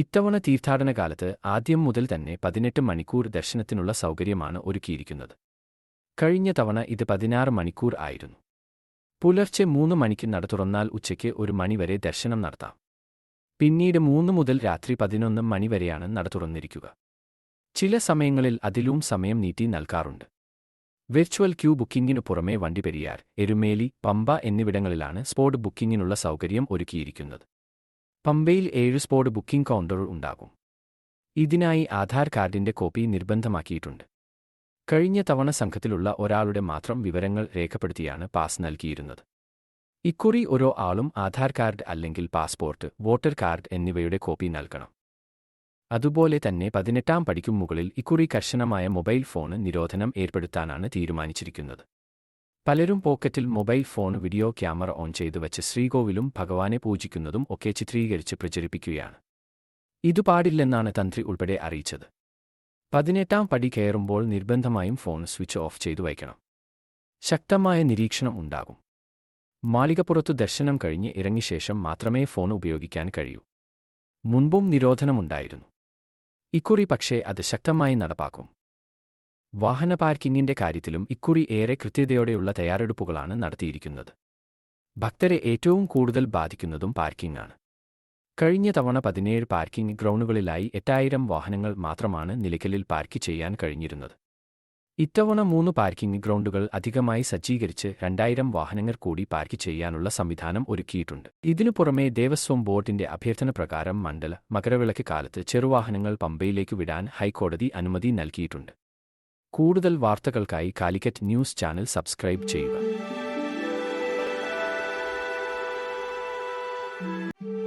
ഇത്തവണ തീർത്ഥാടന കാലത്ത് ആദ്യം മുതൽ തന്നെ പതിനെട്ട് മണിക്കൂർ ദർശനത്തിനുള്ള സൗകര്യമാണ് ഒരുക്കിയിരിക്കുന്നത്. കഴിഞ്ഞ തവണ ഇത് പതിനാറ് മണിക്കൂർ ആയിരുന്നു. പുലർച്ചെ മൂന്ന് മണിക്ക് നട തുറന്നാൽ ഉച്ചയ്ക്ക് ഒരു മണിവരെ ദർശനം നടത്താം. പിന്നീട് മൂന്ന് മുതൽ രാത്രി പതിനൊന്ന് മണിവരെയാണ് നട തുറന്നിരിക്കുക. ചില സമയങ്ങളിൽ അതിലും സമയം നീട്ടി നൽകാറുണ്ട്. വെർച്വൽ ക്യൂ ബുക്കിംഗിനു പുറമെ വണ്ടിപെരിയാർ എരുമേലി പമ്പ എന്നിവിടങ്ങളിലാണ് സ്പോട്ട് ബുക്കിംഗിനുള്ള സൗകര്യം ഒരുക്കിയിരിക്കുന്നത്. പമ്പയിൽ ഏഴ് സ്പോട്ട് ബുക്കിംഗ് കൗണ്ടറുകൾ ഉണ്ടാകും. ഇതിനായി ആധാർ കാർഡിന്റെ കോപ്പി നിർബന്ധമാക്കിയിട്ടുണ്ട്. കഴിഞ്ഞ തവണ സംഘത്തിലുള്ള ഒരാളുടെ മാത്രം വിവരങ്ങൾ രേഖപ്പെടുത്തിയാണ് പാസ് നൽകിയിരുന്നത്. ഇക്കുറി ഓരോ ആളും ആധാർ കാർഡ് അല്ലെങ്കിൽ പാസ്പോർട്ട് വോട്ടർ കാർഡ് എന്നിവയുടെ കോപ്പി നൽകണം. അതുപോലെ തന്നെ പതിനെട്ടാം പടിക്കും മുകളിൽ ഇക്കുറി കർശനമായ മൊബൈൽ ഫോണ് നിരോധനം ഏർപ്പെടുത്താനാണ് തീരുമാനിച്ചിരിക്കുന്നത്. പലരും പോക്കറ്റിൽ mobile phone video camera on ചെയ്തു വച്ച് ശ്രീകോവിലും ഭഗവാനെ പൂജിക്കുന്നതും ഒക്കെ ചിത്രീകരിച്ച് പ്രചരിപ്പിക്കുകയാണ്. ഇതു പാടില്ലെന്നാണ് തന്ത്രി ഉൾപ്പെടെ അറിയിച്ചത്. പതിനെട്ടാം പടി കയറുമ്പോൾ നിർബന്ധമായും ഫോൺ സ്വിച്ച് ഓഫ് ചെയ്തു വയ്ക്കണം. ശക്തമായ നിരീക്ഷണം ഉണ്ടാകും. മാളികപ്പുറത്തു ദർശനം കഴിഞ്ഞ് ഇറങ്ങിയ ശേഷം മാത്രമേ ഫോൺ ഉപയോഗിക്കാൻ കഴിയൂ. മുൻപും നിരോധനമുണ്ടായിരുന്നു. ഇക്കുറി പക്ഷേ അത് ശക്തമായി നടപ്പാക്കും. വാഹന പാർക്കിംഗിന്റെ കാര്യത്തിലും ഇക്കുറി ഏറെ കൃത്യതയോടെയുള്ള തയ്യാറെടുപ്പുകളാണ് നടത്തിയിരിക്കുന്നത്. ഭക്തരെ ഏറ്റവും കൂടുതൽ ബാധിക്കുന്നതും പാർക്കിംഗാണ് കഴിഞ്ഞ തവണ പതിനേഴ് പാർക്കിംഗ് ഗ്രൗണ്ടുകളിലായി എട്ടായിരം വാഹനങ്ങൾ മാത്രമാണ് നിലയ്ക്കലിൽ പാർക്ക് ചെയ്യാൻ കഴിഞ്ഞിരുന്നത്. ഇത്തവണ മൂന്ന് പാർക്കിംഗ് ഗ്രൗണ്ടുകൾ അധികമായി സജ്ജീകരിച്ച് രണ്ടായിരം വാഹനങ്ങൾ കൂടി പാർക്ക് ചെയ്യാനുള്ള സംവിധാനം ഒരുക്കിയിട്ടുണ്ട്. ഇതിനു പുറമെ ദേവസ്വം ബോർഡിന്റെ അഭ്യർത്ഥന പ്രകാരം മണ്ഡല മകരവിളക്ക് കാലത്ത് ചെറുവാഹനങ്ങൾ പമ്പയിലേക്ക് വിടാൻ ഹൈക്കോടതി അനുമതി നൽകിയിട്ടുണ്ട്. കൂടുതൽ വാർത്തകൾക്കായി കാലിക്കറ്റ് ന്യൂസ് ചാനൽ സബ്സ്ക്രൈബ് ചെയ്യുക.